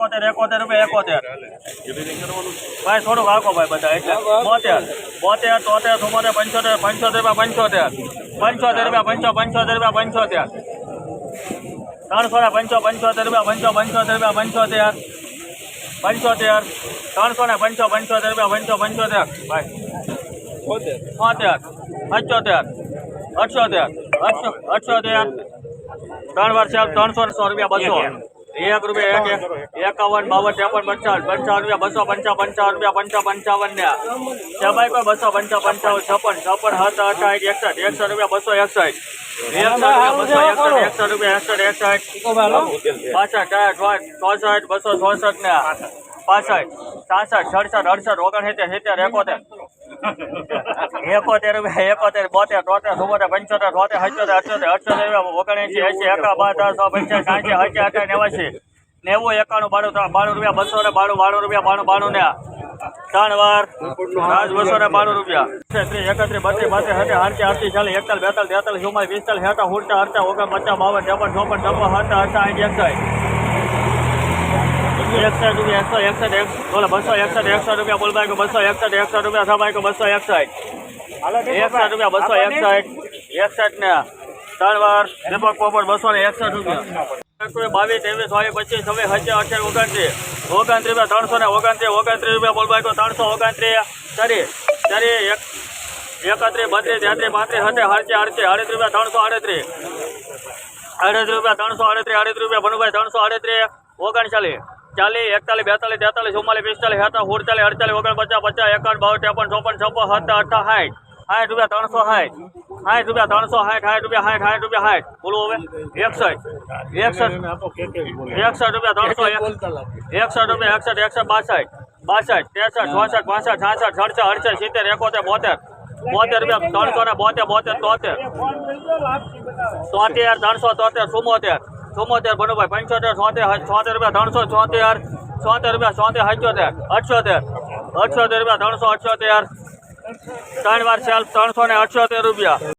એકોતેર એકોતેર રૂપિયા એકોતેર ભાઈ થોડુંક આખો ભાઈ બધા એટલે બોતેર બોતેર તોતેર ચુમ્મોતેર પંચોતેર પંચોતેર રૂપિયા પંચોતેર પંચોતેર રૂપિયા પંચો પંચોતેર રૂપિયા પંચોતેર ત્રણસો ને પંચો પંચોતેર રૂપિયા પંચો પંચોતેર રૂપિયા પંચોતેર પંચોતેર ત્રણસો ને પંચો પંચોતેર રૂપિયા પંચો પંચોતેર ભાઈ છોતેર પંચોતેર અઠ્યોતેર અઠ્યો અઠ્યોતેર ત્રણ વાર ચાલ ત્રણસો ને સો રૂપિયા બસો એક રૂપિયા એક એક એકાવન બાવન ત્રેપન પંચાવન પંચાવન રૂપિયા બસો પંચા પંચાવન રૂપિયા પંચા પંચાવન ને સભાઈ પર બસો પંચા પંચાવન છપ્પન છપ્પન સાત અઠાઠ એકસઠ એકસઠ રૂપિયા બસો એકસઠ. એકસઠ રૂપિયા એકસઠ એકસઠ પાસઠ સાઠ ચોસઠ બસો ચોસઠ ને પાસઠ સાસઠ સડસઠ અડસઠ ઓગણસિત્તેર સિત્તેર એકોતેર. એકોતેર એકોતેર બોતેર તોતેર ચુમ્મોતેર પંચોતેર તોતેર હચોતેર અઠ્યોતર રૂપિયા ઓગણએંસી એંસી એકા બાર દસ સો પંચાસી સાંસી અઠ્યા અઠ્યા નેવાસી નેવું એકાણું બાણું ત્રણ બાણું રૂપિયા બસો ને બાણું બાણું રૂપિયા બાણું બાણું ને ત્રણ વાર આજ બસો ને બાણું રૂપિયા ત્રીસ એકત્રીસ બત્રીસ બત્રીસ હતે આરતી આરતી ચાલીસ એકતાલીસ બેતાલીસ તેતાલીસ ચુમ્માલીસ પિસ્તાલીસ હેઠા હુડતા હડતા ઓગણ પચાસ બાવન ત્રેપન ચોપન છપ્પન હડતા હડતા અહીં એકસાઠ એકસઠ રૂપિયા એકસો એકસઠ એક બોલો બસો એકસઠ એકસઠ રૂપિયા બોલબાઈ બસો એકસઠ એકસઠ રૂપિયા સભાઈ બસો એકસઠ એકસઠ રૂપિયા બસો એકસઠ એકસઠ ને ત્રણ વાર દીપક પોપટ બસો ને એકસઠ રૂપિયા બાવીસ ત્રેવીસ ચોવીસ પચીસ છવ્વીસ હજાર અઠ્યાવીસ ઓગણત્રીસ ઓગણત્રીસ રૂપિયા ત્રણસો ને ઓગણત્રીસ ઓગણત્રીસ રૂપિયા બોલબાઈ ત્રણસો ઓગણત્રીસ ચારી ચારી એક એકત્રીસ બત્રીસ તેત્રીસ પાંત્રીસ હતે હરચે હરચે અડત્રીસ રૂપિયા ત્રણસો અડત્રીસ અડત્રીસ રૂપિયા ત્રણસો અડત્રીસ અડત્રીસ રૂપિયા ભનુભાઈ ત્રણસો અડત્રીસ ઓગણચાલીસ ચાલીસ, એકતાલીસ, બેતાલીસ, તેતાલીસ, ચુમ્માલીસ, પિસ્તાલીસ હતા સુડતાલીસ અડતાલીસ, ઓગણપચાસ, પચાસ, એકાવન, બાવન, ત્રેપન, ચોપન, છપ્પન, સત્તર અઠા સાઠ. સાઠ રૂપિયા ત્રણસો સાઠ. સાઠ રૂપિયા ત્રણસો સાઠ સાઠ રૂપિયા સાઠ સાઠ રૂપિયા સાઠ. બોલો હવે. એકસઠ. એકસઠ. એકસઠ રૂપિયા ત્રણસો એક- એકસઠ રૂપિયા એકસઠ એકસઠ, બાસઠ. બાસઠ, ત્રેસઠ, ચોસઠ, પાસઠ, છાસઠ સડસઠ અડસઠ, સિત્તેર, એકોતેર, બોતેર. બોતેર રૂપિયા ત્રણસો ને બોતેર બોતેર, તોતેર. તોતેર, ત્રણસો તોતેર, ચુમ્મોતેર. ચુમ્મોતેર બનોભાઈ પંચોતેર, છોતેર છોતેર રૂપિયા, ત્રણસો છોતેર છોતેર રૂપિયા, છોતેર અઠ્યોતેર અઠ્યોતેર અઠ્યોતેર રૂપિયા, ત્રણસો અઠ્યોતેર, ત્રણ વાર સેલ્ફ ત્રણસો ને અઠ્યોતેર રૂપિયા.